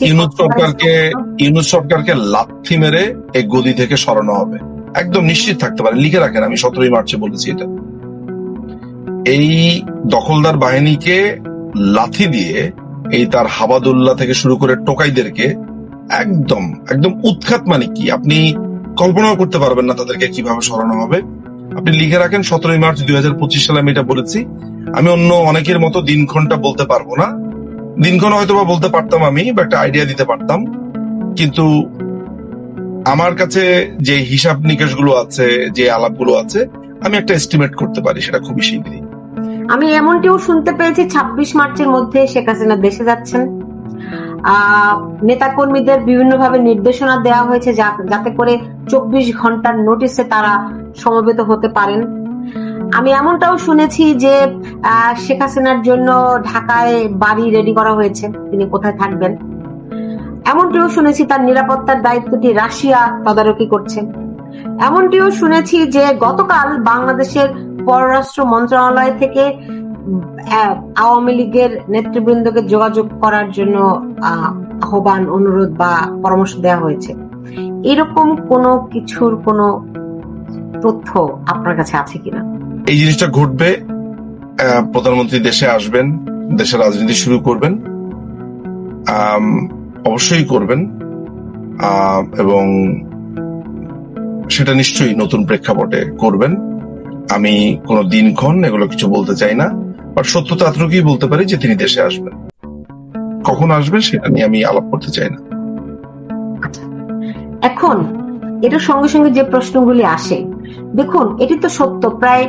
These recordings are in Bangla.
ইউনুস সরকারকে ইউনুস সরকারকে লাথি মেরে এই গদি থেকে সরানো হবে। একদম নিশ্চিত থাকতে পারে। লিখে রাখেন আমি সতেরোই মার্চে বলেছি এটা। এই দখলদার বাহিনীকে লাথি দিয়ে এই তার হাবাদুল্লাহ থেকে শুরু করে টোকাইদেরকে একদম একদম উৎখাত মানে কি? আপনি কল্পনাও করতে পারবেন না তাদেরকে কীভাবে সরানো হবে। আপনি লিখে রাখেন সতেরোই মার্চ দুই হাজার পঁচিশ সালে আমি এটা বলেছি। আমি অন্য অনেকের মতো দিনক্ষণটা বলতে পারব না। দিনক্ষণ হয়তো বা বলতে পারতাম আমি বা একটা আইডিয়া দিতে পারতাম। কিন্তু আমার কাছে যে হিসাব নিকাশগুলো আছে, যে আলাপগুলো আছে, আমি একটা এস্টিমেট করতে পারি, সেটা খুবই শীঘ্রই। আমি এমনটিও শুনতে পেয়েছি, ছাব্বিশ মার্চের মধ্যে শেখ হাসিনা দেশে যাচ্ছেন। আহ নেতাকর্মীদের বিভিন্নভাবে নির্দেশনা দেওয়া হয়েছে যাতে করে চব্বিশ ঘণ্টার নোটিশে তারা সমবেত হতে পারেন। আমি এমনটাও শুনেছি যে শেখ হাসিনার জন্য ঢাকায় বাড়ি রেডি করা হয়েছে তিনি কোথায় থাকবেন। এমনটিও শুনেছি তার নিরাপত্তার দায়িত্বটি রাশিয়া তদারকি করছে। এমনটিও শুনেছি যে গতকাল বাংলাদেশের পররাষ্ট্র মন্ত্রণালয় থেকে আওয়ামী লীগের নেতৃবৃন্দকে যোগাযোগ করার জন্য আহ, আহ্বান অনুরোধ বা পরামর্শ দেওয়া হয়েছে। এরকম কোনো কিছুর কোনো তথ্য আপনার কাছে আছে কিনা? এই জিনিসটা ঘটবে প্রধানমন্ত্রী দেশে আসবেন, দেশের রাজনীতি শুরু করবেন অবশ্যই করবেন এবং সেটা নিশ্চয়ই নতুন প্রেক্ষাপটে করবেন। আমি কোনো দিনক্ষণ এগুলো কিছু বলতে চাই না বাট সত্যতা এতটুকুই বলতে পারি যে তিনি দেশে আসবেন। কখন আসবেন সেটা নিয়ে আমি আলাপ করতে চাই না। এখন, এটার সঙ্গে সঙ্গে যে প্রশ্নগুলি আসে, দেখুন, এটি তো সত্য, প্রায়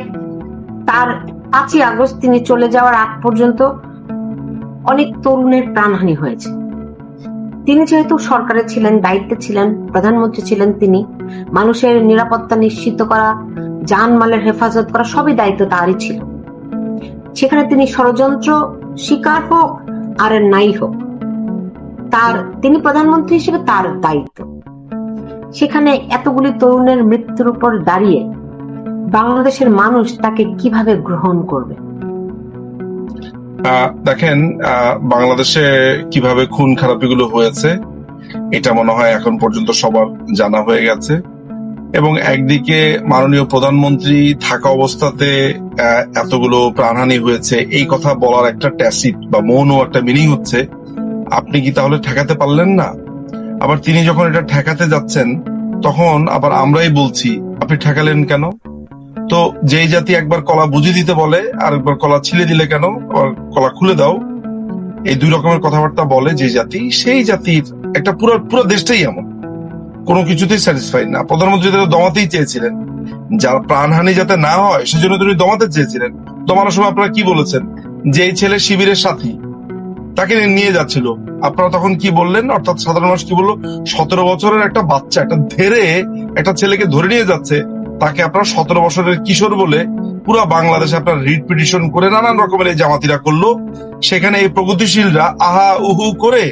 তার পাঁচই আগস্ট তিনি চলে যাওয়ার আগ পর্যন্ত অনেক তরুণের প্রাণহানি হয়েছে। তিনি যেহেতু সরকারে ছিলেন, দায়িত্বে ছিলেন, প্রধানমন্ত্রী ছিলেন তিনি, মানুষের নিরাপত্তা নিশ্চিত করা জানমালের হেফাজত করা সবই দায়িত্ব তারই ছিল। সেখানে তিনি ষড়যন্ত্র শিকার হোক আর নাই হোক, তার তিনি প্রধানমন্ত্রী হিসেবে তার দায়িত্ব। সেখানে এতগুলি তরুণের মৃত্যুর উপর দাঁড়িয়ে বাংলাদেশের মানুষ তাকে কীভাবে গ্রহণ করবে? দেখেন বাংলাদেশে কীভাবে খুন খারাপিগুলো হয়েছে, এটা মনে হয় এখন পর্যন্ত সবার জানা হয়ে গেছে। এবং একদিকে মাননীয় প্রধানমন্ত্রী থাকা অবস্থাতে এতগুলো প্রাণহানি হয়েছে, এই কথা বলার একটা ট্যাসিট বা মৌন একটা মিনিং হচ্ছে, আপনি কি তাহলে ঠেকাতে পারলেন না? আবার তিনি যখন এটা ঠেকাতে যাচ্ছেন, তখন আবার আমরাই বলছি, আপনি ঠেকালেন কেন? তো যেই জাতি একবার কলা বুঝিয়ে দিতে বলে আর একবার কলা ছিলে দিলে কেন কলা খুলে দাও, এই দুই রকমের কথাবার্তা বলে যে জাতি, সেই জাতির একটা পুরো পুরো দেশটাই এমন। কোনো কিছুতেই স্যাটিসফাই না। প্রধানমন্ত্রী তো দমাতেই চেয়েছিলেন। যার প্রাণহানি যাতে না হয়, সেজন্য তিনি দমাতে চেয়েছিলেন। দমানোর সময় আপনারা কি বলেছেন? যে ছেলে শিবিরের সাথী, তাকে নিয়ে যাচ্ছিল। আপনারা তখন কি বললেন? অর্থাৎ সাধারণ মানুষ কি বলল? সতেরো বছরের একটা বাচ্চা, একটা ধেরে একটা ছেলেকে ধরে নিয়ে যাচ্ছে। তাকে আপনারা সতেরো বছরের কিশোর বলে পুরো বাংলাদেশে আপনার রিট পিটিশন করে নানান রকমের এই জামাতিরা করল। সেখানে এই প্রগতিশীলরা আহা উহু করে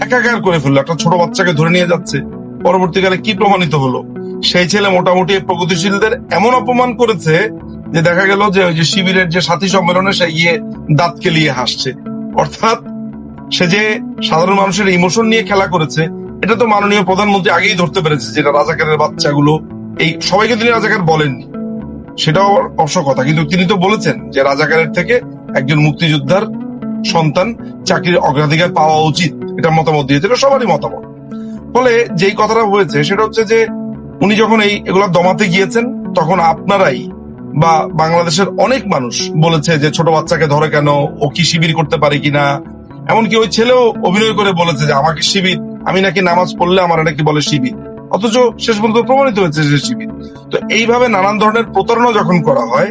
একাকার করে ফেলল। একটা ছোট বাচ্চাকে ধরে নিয়ে যাচ্ছে। পরবর্তীকালে কি প্রমাণিত হলো? সেই ছেলে মোটামুটি প্রগতিশীলদের এমন অপমান করেছে যে দেখা গেল যে ওই যে শিবিরের যে সাথী সম্মেলনে সে গিয়ে দাঁত কেলিয়ে হাসছে। অর্থাৎ সে যে সাধারণ মানুষের ইমোশন নিয়ে খেলা করেছে, এটা তো মাননীয় প্রধানমন্ত্রী আগেই ধরতে পেরেছে যেটা রাজাকারের বাচ্চাগুলো এই সবাইকে তিনি রাজাকার বলেননি। সেটাও অবশ্য কথা, কিন্তু তিনি তো বলেছেন যে রাজাকারের থেকে একজন মুক্তিযোদ্ধার সন্তান চাকরির অগ্রাধিকার পাওয়া উচিত। এটা মতামত দিয়েছিল, সবারই মতামত। ফলে যেই কথাটা হয়েছে, সেটা হচ্ছে যে উনি যখন এই এগুলা দমাতে গিয়েছেন, তখন আপনারাই বা বাংলাদেশের অনেক মানুষ বলেছে যে ছোট বাচ্চাকে ধরে কেন, ও কি শিবির করতে পারে কিনা। এমনকি ওই ছেলেও অভিনয় করে বলেছে যে আমাকে শিবির, আমি নাকি নামাজ পড়লে আমার নাকি বলে শিবির। অথচ শেষ পর্যন্ত প্রমাণিত হয়েছে যে শিবির। তো এইভাবে নানান ধরনের প্রতারণা যখন করা হয়,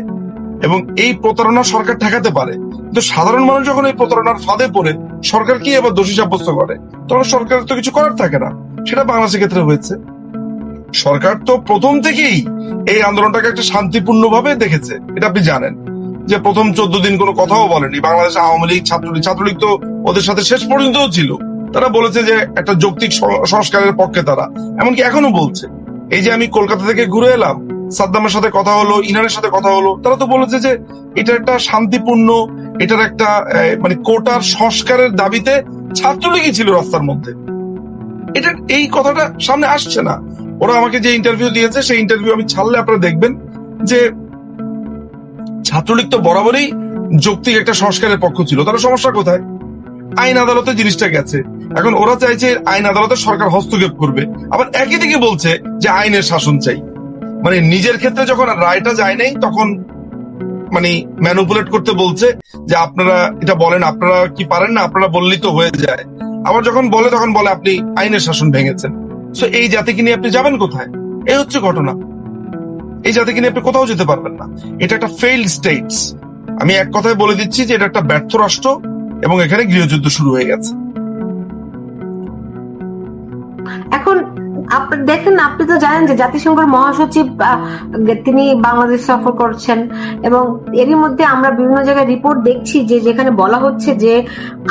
এবং এই প্রতারণা সরকার ঠেকাতে পারে, কিন্তু সাধারণ মানুষ যখন এই প্রতারণার ফাঁদে পড়ে, সরকার কি এবার দোষী সাব্যস্ত করে? তখন সরকারের তো কিছু করার থাকে না। সেটা বাংলাদেশের ক্ষেত্রে হয়েছে। সরকার তো প্রথম থেকেই এই আন্দোলনটাকে একটা শান্তিপূর্ণ ভাবে দেখেছে। এটা আপনি জানেন যে প্রথম চোদ্দ দিন কোনো কথাও বলেনি। বাংলাদেশ আওয়ামী লীগ, ছাত্রলীগ ছাত্রলীগ তো ওদের সাথে শেষ পর্যন্তও ছিল। তারা বলেছে যে একটা যৌক্তিক সংস্কারের পক্ষে তারা। এমনকি এখনও বলছে। এই যে আমি কলকাতা থেকে ঘুরে এলাম, সাদ্দামের সাথে কথা হলো ইরানের সাথে কথা হলো, তারা তো বলেছে যে এটা একটা শান্তিপূর্ণ, এটার একটা মানে কোটার সংস্কারের দাবিতে ছাত্রলীগই ছিল রাস্তার মধ্যে। এটা, এই কথাটা সামনে আসছে না। ওরা আমাকে যে ইন্টারভিউ দিয়েছে, সেই ইন্টারভিউ আমি ছাড়লে আপনারা দেখবেন যে ছাত্রলীগ তো বরাবরই যৌক্তিক একটা সংস্কারের পক্ষ ছিল। তারা সমস্যা কোথায়? আইন আদালতে জিনিসটা গেছে। এখন ওরা চাইছে আইন আদালতে সরকার হস্তক্ষেপ করবে। আবার একই দিকে বলছে যে আইনের শাসন চাই। মানে নিজের ক্ষেত্রে যখন রায়টা যায় নাই, তখন মানে ম্যানুপুলেট করতে বলছে যে আপনারা এটা বলেন, আপনারা কি পারেন না, আপনারা বললেই তো হয়ে যায়। আবার যখন বলে, তখন বলে আপনি আইনের শাসন ভেঙেছেন। সো এই জাতিকে নিয়ে আপনি যাবেন কোথায়? এই হচ্ছে ঘটনা। এই জাতিকে নিয়ে আপনি কোথাও যেতে পারবেন না। এটা একটা ফেইল্ড স্টেটস আমি এক কথায় বলে দিচ্ছি যে এটা একটা ব্যর্থ রাষ্ট্র এবং এখানে গৃহযুদ্ধ শুরু হয়ে গেছে। এখন দেখেন, আপনি তো জানেন যে জাতিসংঘের মহাসচিব তিনি বাংলাদেশ সফর করছেন এবং এরই মধ্যে আমরা বিভিন্ন জায়গায় রিপোর্ট দেখছি যে যেখানে বলা হচ্ছে যে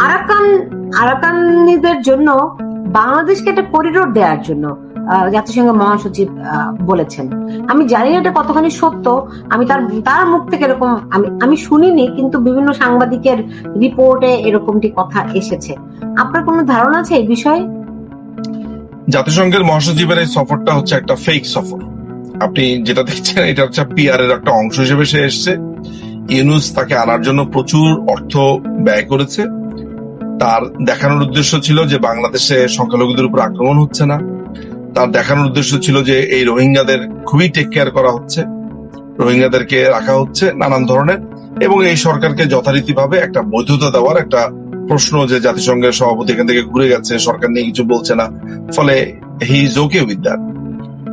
আরাকান, আরাকানিদের জন্য বাংলাদেশকে একটা করিডোর দেওয়ার জন্য জাতিসংঘের মহাসচিব বলেছেন। আমি জানি না এটা কতখানি সত্য, আমি তার তার মুখ থেকে এরকম, আমি আমি শুনিনি, কিন্তু বিভিন্ন সাংবাদিকের রিপোর্টে এরকমটি কথা এসেছে। আপনার কোনো ধারণা আছে এই বিষয়ে? জাতিসংঘের মহাসচিবের এই সফরটা হচ্ছে একটা ফেক সফর। আপনি যেটা দেখছেন, এটা হচ্ছে পিআর এর একটা অংশ হিসেবে সে এসছে। ইউনুস তাকে আনার জন্য প্রচুর অর্থ ব্যয় করেছে। তার দেখানোর উদ্দেশ্য ছিল যে বাংলাদেশে সংখ্যালঘুদের উপর আক্রমণ হচ্ছে না। তার দেখানোর উদ্দেশ্য ছিল যে এই রোহিঙ্গাদের খুবই টেক কেয়ার করা হচ্ছে। রোহিঙ্গাদেরকে রাখা হচ্ছে নানান ধরনের এবং এই সরকারকে যথারীতিভাবে একটা বৈধতা দেওয়ার একটা প্রশ্ন যে জাতিসংঘের সভাপতি এখান থেকে ঘুরে গেছে, সরকার নিয়ে কিছু বলছে না। ফলে he is okay with that.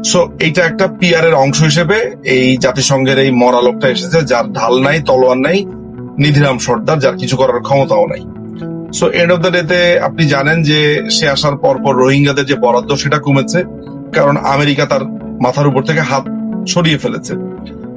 So, এইটা একটা পিআর এর অংশ হিসেবে এই জাতিসংঘের এই মরা লোকটা এসেছে, যার ঢাল নাই, তলোয়ার নাই, নিধিরাম সর্দার, যার কিছু করার ক্ষমতাও নাই। সো এন্ড অফ দ্য ডেতে আপনি জানেন যে সে আসার পর পর রোহিঙ্গাদের যে বরাদ্দ, সেটা কমেছে। কারণ আমেরিকা তার মাথার উপর থেকে হাত সরিয়ে ফেলেছে।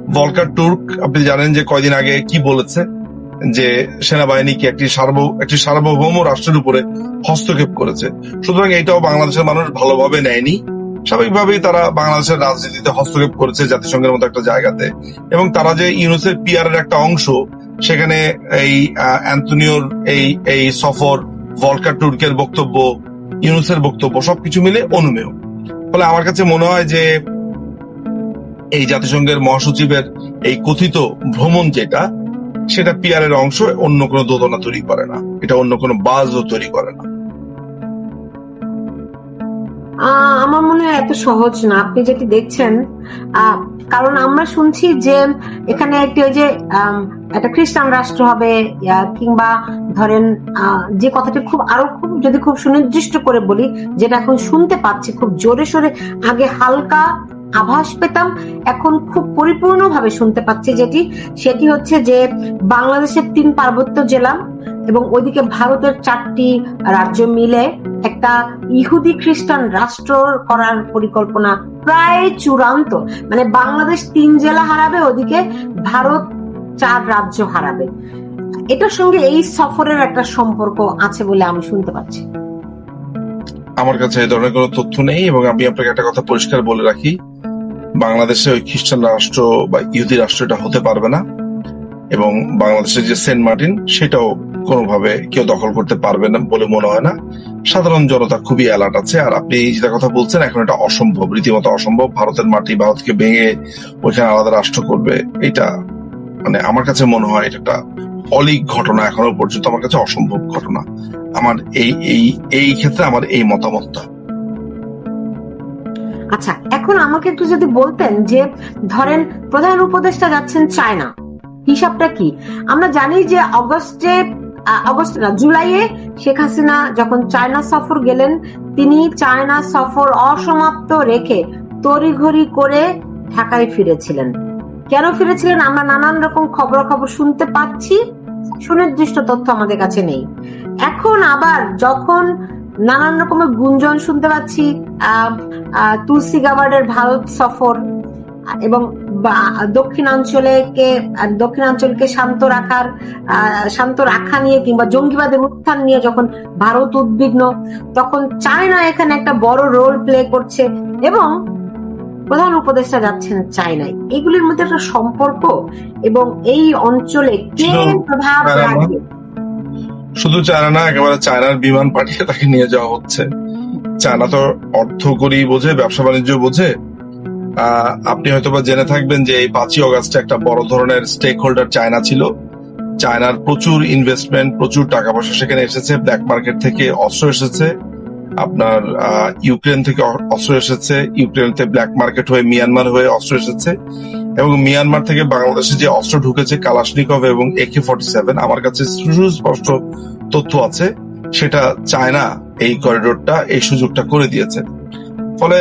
ভলকার তুর্ক আপনি জানেন যে কয়দিন আগে কি বলেছে? যে সেনাবাহিনীকে একটি সার্ব, একটি সার্বভৌম রাষ্ট্রের উপরে হস্তক্ষেপ করেছে। সুতরাং এটাও বাংলাদেশের মানুষ ভালোভাবে নেয়নি। স্বাভাবিকভাবেই তারা বাংলাদেশের রাজনীতিতে হস্তক্ষেপ করেছে জাতিসংঘের মতো একটা জায়গাতে। এবং তারা যে ইউনুসের পিআর এর একটা অংশ, সেখানে এই অ্যান্টনিওর এই এই সফর, ভলকার তুর্কের বক্তব্য, ইউনুসের বক্তব্য, সবকিছু মিলে অনুমেয়। ফলে আমার কাছে মনে হয় যে এই জাতিসংঘের মহাসচিবের এই কথিত ভ্রমণ যেটা সেটা পিআর এর অংশ, অন্য কোনো দোদনা তৈরি করে না। এটা অন্য কোনো বাজও তৈরি করে না। আমার মনে হয় এত সহজ না। আপনি যেটি দেখছেন কারণ আমরা শুনছি যে এখানে একটি ওই যে একটা খ্রিস্টান রাষ্ট্র হবে কিংবা ধরেন যে কথাটি খুব আরও খুব, যদি খুব সুনির্দিষ্ট করে বলি, যেটা এখন শুনতে পাচ্ছি, খুব জোরে সোরে, আগে হালকা আভাস পেতাম। এখন খুব পরিপূর্ণভাবে শুনতে পাচ্ছি যেটি, সেটি হচ্ছে যে বাংলাদেশের তিন পার্বত্য জেলা এবং ওইদিকে ভারতের চারটি রাজ্য মিলে একটা ইহুদি খ্রিস্টান রাষ্ট্র করার পরিকল্পনা প্রায় চূড়ান্ত। মানে বাংলাদেশ তিন জেলা হারাবে ওদিকে ভারত চার রাজ্য হারাবে। এটার সঙ্গে এই সফরের একটা সম্পর্ক আছে বলে আমি শুনতে পাচ্ছি। আমার কাছে এই ধরনের কোনো তথ্য নেই এবং আমি আপনাকে একটা কথা পরিষ্কার বলে রাখি। বাংলাদেশে ওই খ্রিস্টান রাষ্ট্র বা ইহুদি রাষ্ট্র এটা হতে পারবে না, এবং বাংলাদেশের যে সেন্ট মার্টিন, সেটাও কোনোভাবে কেউ দখল করতে পারবে না বলে মনে হয় না। সাধারণ জনতা খুবই অ্যালার্ট আছে, আর আপনি এই যেটা কথা বলছেন, এখন এটা অসম্ভব, রীতিমতো অসম্ভব। ভারতের মাটি ভারতকে ভেঙে ওইখানে আলাদা রাষ্ট্র করবে, এটা মানে আমার কাছে মনে হয় এটা একটা অলিক ঘটনা এখনও পর্যন্ত, আমার কাছে অসম্ভব ঘটনা। আমার এই এই এই ক্ষেত্রে আমার এই মতামতটা। আচ্ছা এখন আমাকে একটু যদি বলতেন যে, ধরেন প্রধান উপদেষ্টা যাচ্ছেন চায়না, হিসাবটা কি? আমরা জানি যে অগস্টে অগস্ট না, জুলাইয়ে শেখ হাসিনা যখন চায়না সফর গেলেন, তিনি চায়না সফর অসমাপ্ত রেখে তড়িঘড়ি করে ঢাকায় ফিরেছিলেন। কেন ফিরেছিলেন? আমরা নানান রকম খবরাখবর শুনতে পাচ্ছি, সুনির্দিষ্ট তথ্য আমাদের কাছে নেই। এখন আবার যখন নানান রকমের গুঞ্জন শুনতে পাচ্ছি তুলসী গাবার্ডের ভারত সফর এবং দক্ষিণাঞ্চলেকে আহ, দক্ষিণাঞ্চলকে শান্ত রাখার শান্ত রাখা নিয়ে কিংবা জঙ্গিবাদের উত্থান নিয়ে যখন ভারত উদ্বিগ্ন তখন চায়না এখানে একটা বড় রোল প্লে করছে এবং প্রধান উপদেষ্টা যাচ্ছেন চায়নায় এগুলির মধ্যে একটা সম্পর্ক এবং এই অঞ্চলে কে প্রভাব। রাখবে শুধু চায়না না, একেবারে চায়নার বিমান পাঠিয়ে তাকে নিয়ে যাওয়া হচ্ছে। চায়না তো অর্থ করি বোঝে, ব্যবসা বাণিজ্য বোঝে। আপনি হয়তো বা জেনে থাকবেন যে এই পাঁচই অগাস্টে একটা বড় ধরনের স্টেক হোল্ডার চায়না ছিল। চায়নার প্রচুর ইনভেস্টমেন্ট প্রচুর টাকা পয়সা সেখানে এসেছে ব্ল্যাক মার্কেট থেকে অস্ত্র এসেছে। আপনার ইউক্রেন থেকে অস্ত্র এসেছে। ইউক্রেনতে ব্ল্যাক মার্কেট হয়ে মিয়ানমার হয়ে অস্ত্র এসেছে। এবং মিয়ানমার থেকে বাংলাদেশে যে অস্ত্র ঢুকেছে কালাশনিকভ এবং একে ফর্টি সেভেন আমার কাছে সুস্পষ্ট তথ্য আছে। সেটা চায়না এই করিডোরটা এই সুযোগটা করে দিয়েছে। ফলে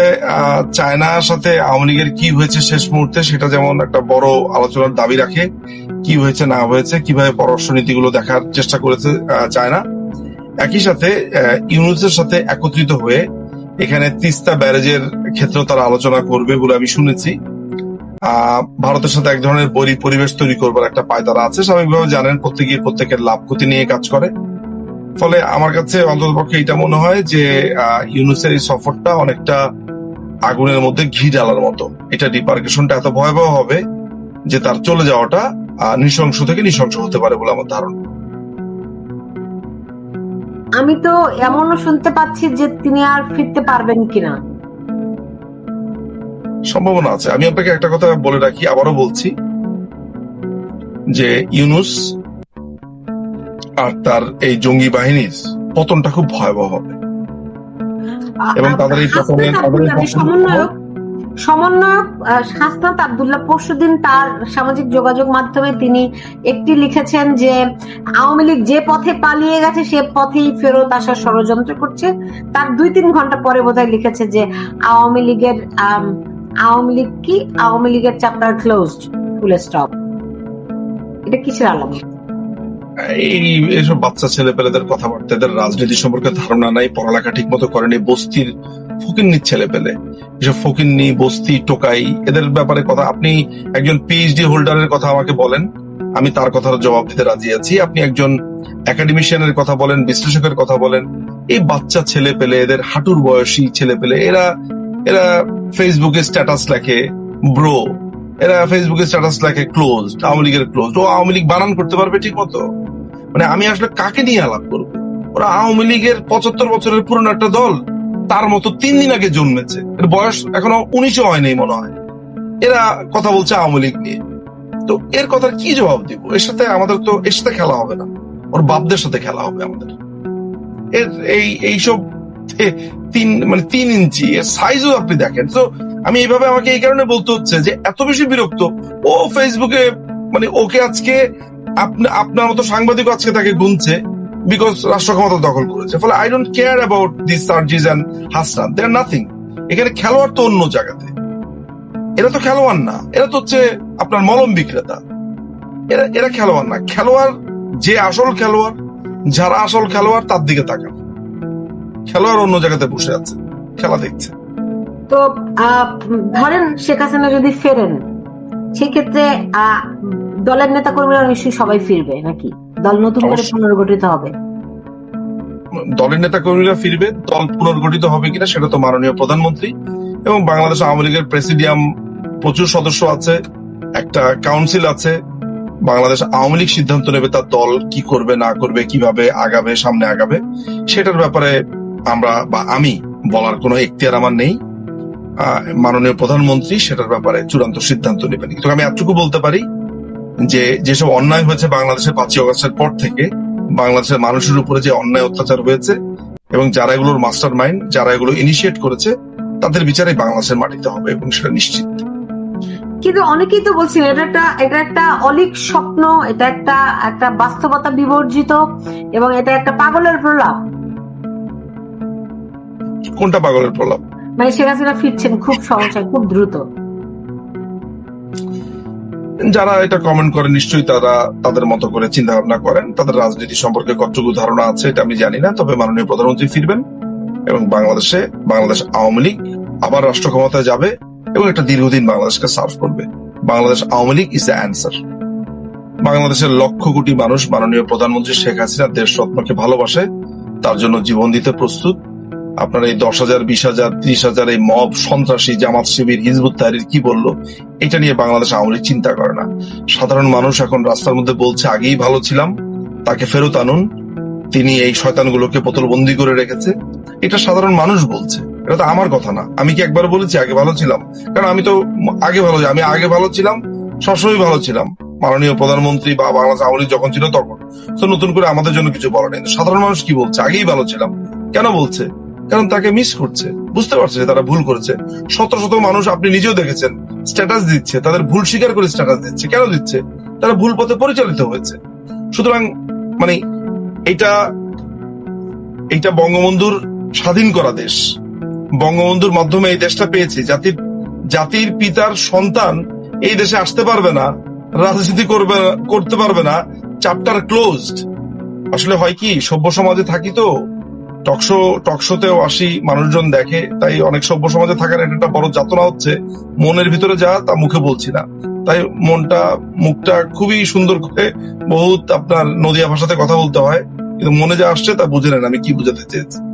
চায়নার সাথে আওয়ামী লীগের কি হয়েছে শেষ মুহূর্তে, সেটা যেমন একটা বড় আলোচনার দাবি রাখে, কি হয়েছে না হয়েছে, কীভাবে পররাষ্ট্র নীতিগুলো দেখার চেষ্টা করেছে চায়না। একই সাথে ইউনুসের সাথে একত্রিত হয়ে এখানে তিস্তা ব্যারেজের ক্ষেত্রেও তারা আলোচনা করবে বলে আমি শুনেছি। ভারতের সাথে এক ধরনের বরি পরিবেশ তৈরি করবার একটা পায়তারা আছে। স্বাভাবিকভাবে জানেন প্রত্যেকেই প্রত্যেকের লাভ ক্ষতি নিয়ে কাজ করে। ফলে আমার কাছে অন্ততপক্ষে এটা মনে হয় যে ইউনুসের এই সফরটা অনেকটা আগুনের মধ্যে ঘি ঢালার মতো। এটা ডিপার্কেশনটা এত ভয়াবহ হবে যে তার চলে যাওয়াটা নৃশংস থেকে নৃশংস হতে পারে বলে আমার ধারণা। আমি তো এমনও শুনতে পাচ্ছি যে তিনি আর ফিরতে পারবেন কিনা। সম্ভাবনা আছে। আমি আপনাকে একটা কথা বলে রাখি আবারও বলছি যে ইউনুস আর তার এই জঙ্গি বাহিনীর পতনটা খুব ভয়াবহ হবে। এবং তাদের এই পতনে হাসনাত তাদের এই আব্দুল্লাহ, পতন- সমন্বয়ক সমন্বয়ক আবদুল্লাহ তার সামাজিক যোগাযোগ মাধ্যমে তিনি একটি লিখেছেন যে, আওয়ামী লীগ যে পথে পালিয়ে গেছে, সে পথেই ফেরত আসার ষড়যন্ত্র করছে। তার দুই তিন ঘণ্টা পরে বোধহয় লিখেছে যে, আওয়ামী লীগের আওয়ামী লীগ কি? আওয়ামী লীগের চ্যাপ্টার ক্লোজড ফুল স্টপ এটা কিসের আলামত? এই এইসব বাচ্চা ছেলে পেলেদের কথাবার্তা, এদের রাজনীতি সম্পর্কে ধারণা নাই, পড়ালেখা ঠিক মতো করেনি, বস্তির ফকিন্নি ছেলে পেলে। এসব ফকিন্নি, বস্তি, টোকাই, এদের ব্যাপারে কথা। আপনি একজন পিএইচডি হোল্ডারের কথা আমাকে বলেন। আমি তার কথার জবাব দিতে রাজি আছি। আপনি একজন একাডেমিশিয়ানের কথা বলেন, বিশ্লেষকের কথা বলেন। এই বাচ্চা ছেলে পেলে, এদের হাঁটুর বয়সী ছেলে পেলে, এরা এরা ফেসবুকে স্ট্যাটাস লেখে ব্রো এরা ফেসবুকে স্ট্যাটাস লেখে ক্লোজ আওয়ামী লীগের ক্লোজ ও আওয়ামী লীগ বানান করতে পারবে ঠিক মতো মানে আমি আসলে কাকে নিয়ে আলাপ করব? ওরা আওয়ামী লীগের পঁচাত্তর বছরের পুরনো একটা দল। তার মতো তিন দিন আগে জন্মেছে। এর বয়স এখনও উনিশও হয়নি মনে হয়। এরা কথা বলছে আওয়ামী লীগ নিয়ে। তো এর কথার কি জবাব দিব? এর সাথে আমাদের তো, এর সাথে খেলা হবে না। ওর বাপদের সাথে খেলা হবে আমাদের। এর এই এইসব তিন মানে তিন ইঞ্চি, এর সাইজও আপনি দেখেন। তো আমি এইভাবে আমাকে এই কারণে বলতে হচ্ছে যে, এত বেশি বিরক্ত। ও ফেসবুকে মানে ওকে আজকে আপনার মতো সাংবাদিক আজকে তাকে গুনছে। বিকজ রাষ্ট্র ক্ষমতা দখল করেছে। ফলে I don't care about this Sarjis and Hasnan they are nothing এখানে খেলোয়াড় তো অন্য জায়গাতে। এরা তো খেলোয়াড় না। এরা তো হচ্ছে আপনার মলম বিক্রেতা। এরা এরা খেলোয়াড় না। খেলোয়াড় যে আসল খেলোয়াড়, যারা আসল খেলোয়াড়, তার দিকে তাকান। খেলোয়াড় অন্য জায়গাতে বসে আছে, খেলা দেখছে। তো ধরেন শেখ হাসিনা যদি ফেরেন, সেক্ষেত্রে দলের নেতা কর্মীরা নিশ্চয়ই সবাই ফিরবে নাকি? দল নতুন করে পুনর্গঠিত হবে। দলের নেতা কর্মীরা ফিরবে দল পুনর্গঠিত হবে কিনা সেটা তো মাননীয় প্রধানমন্ত্রী এবং বাংলাদেশ আওয়ামী লীগের প্রেসিডিয়াম প্রচুর সদস্য আছে একটা কাউন্সিল আছে বাংলাদেশ আওয়ামী লীগ সিদ্ধান্ত নেবে তার দল কি করবে না করবে কীভাবে আগাবে সামনে আগাবে সেটার ব্যাপারে আমরা বা আমি বলার কোনো এখতিয়ার আমার নেই। মাননীয় প্রধানমন্ত্রী সেটার ব্যাপারে চূড়ান্ত সিদ্ধান্ত নেবেন। কিন্তু আমি এতটুকু বলতে পারি যে যেসব অন্যায় হয়েছে বাংলাদেশের পাঁচই অগস্টের পর থেকে বাংলাদেশের মানুষের উপরে যে অন্যায় অত্যাচার হয়েছে এবং যারা এগুলোর মাস্টার মাইন্ড যারা এগুলো ইনিশিয়েট করেছে তাদের বিচারে বাংলাদেশের মাটিতে হবে এবং সেটা নিশ্চিত। কিন্তু অনেকেই তো বলছেন এটা একটা এটা একটা অলিক স্বপ্ন এটা একটা একটা বাস্তবতা বিবর্জিত এবং এটা একটা পাগলের প্রলাপ। কোনটা পাগলের প্রলাপ? মানে শেখ হাসিনা ফিরছেন খুব সহসায় খুব দ্রুত। যারা এটা কমেন্ট করে, নিশ্চয়ই তারা তাদের মতো করে চিন্তা ভাবনা করেন। তাদের রাজনীতি সম্পর্কে কতটুকু ধারণা আছে এটা আমি জানি না, তবে মাননীয় প্রধানমন্ত্রী ফিরবেন এবং বাংলাদেশে, বাংলাদেশ আওয়ামী লীগ আবার রাষ্ট্র ক্ষমতায় যাবে এবং একটা দীর্ঘদিন বাংলাদেশকে সার্ভ করবে। Bangladesh Awami League is the answer বাংলাদেশের লক্ষ কোটি মানুষ মাননীয় প্রধানমন্ত্রী শেখ হাসিনা দেশ রত্নকে ভালোবাসে, তার জন্য জীবন দিতে প্রস্তুত। আপনার এই দশ হাজার, বিশ হাজার, ত্রিশ হাজার এই মব, সন্ত্রাসী, জামাত শিবির, হিজবুত তাহরির কি বলল, এটা নিয়ে বাংলাদেশ আওয়ামী চিন্তা করে না। সাধারণ মানুষ এখন রাস্তার মধ্যে বলছে, আগেই ভালো ছিলাম, তাকে ফেরত আনুন। তিনি এই শয়তানগুলোকে বোতলবন্দি করে রেখেছে। এটা সাধারণ মানুষ বলছে, এটা তো আমার কথা না। আমি কি একবার বলেছি, আগে ভালো ছিলাম কারণ আমি তো আগে ভালো আমি আগে ভালো ছিলাম, সবসময় ভালো ছিলাম। মাননীয় প্রধানমন্ত্রী বা বাংলাদেশ আওয়ামী যখন ছিল তখন। তো নতুন করে আমাদের জন্য কিছু বলা নেই। সাধারণ মানুষ কি বলছে? আগেই ভালো ছিলাম। কেন বলছে? কারণ তাকে মিস করছে। বুঝতে পারছে যে তারা ভুল করেছে। শত শত মানুষ আপনি নিজেও দেখেছেন স্ট্যাটাস দিচ্ছে, তাদের ভুল স্বীকার করে স্ট্যাটাস দিচ্ছে। কেন দিচ্ছে? তারা ভুল পথে পরিচালিত হয়েছে। সুতরাং মানে এটা এইটা বঙ্গবন্ধুর স্বাধীন করা দেশ। বঙ্গবন্ধুর মাধ্যমে এই দেশটা পেয়েছে। জাতির জাতির পিতার সন্তান এই দেশে আসতে পারবে না, রাজনীতি করবে, করতে পারবে না চ্যাপ্টার ক্লোজড আসলে হয় কি, সভ্য সমাজে থাকি তো টকশো, টকশোতেও আসি, মানুষজন দেখে, তাই অনেক সভ্য সমাজে থাকার একটা বড় যাতনা হচ্ছে, মনের ভিতরে যা, তা মুখে বলছি না। তাই মনটা, মুখটা খুবই সুন্দর করে বহুত আপনার নদিয়া ভাষাতে কথা বলতে হয়, কিন্তু মনে যা আসছে তা বুঝে নেন আমি কি বুঝাতে চেয়েছি।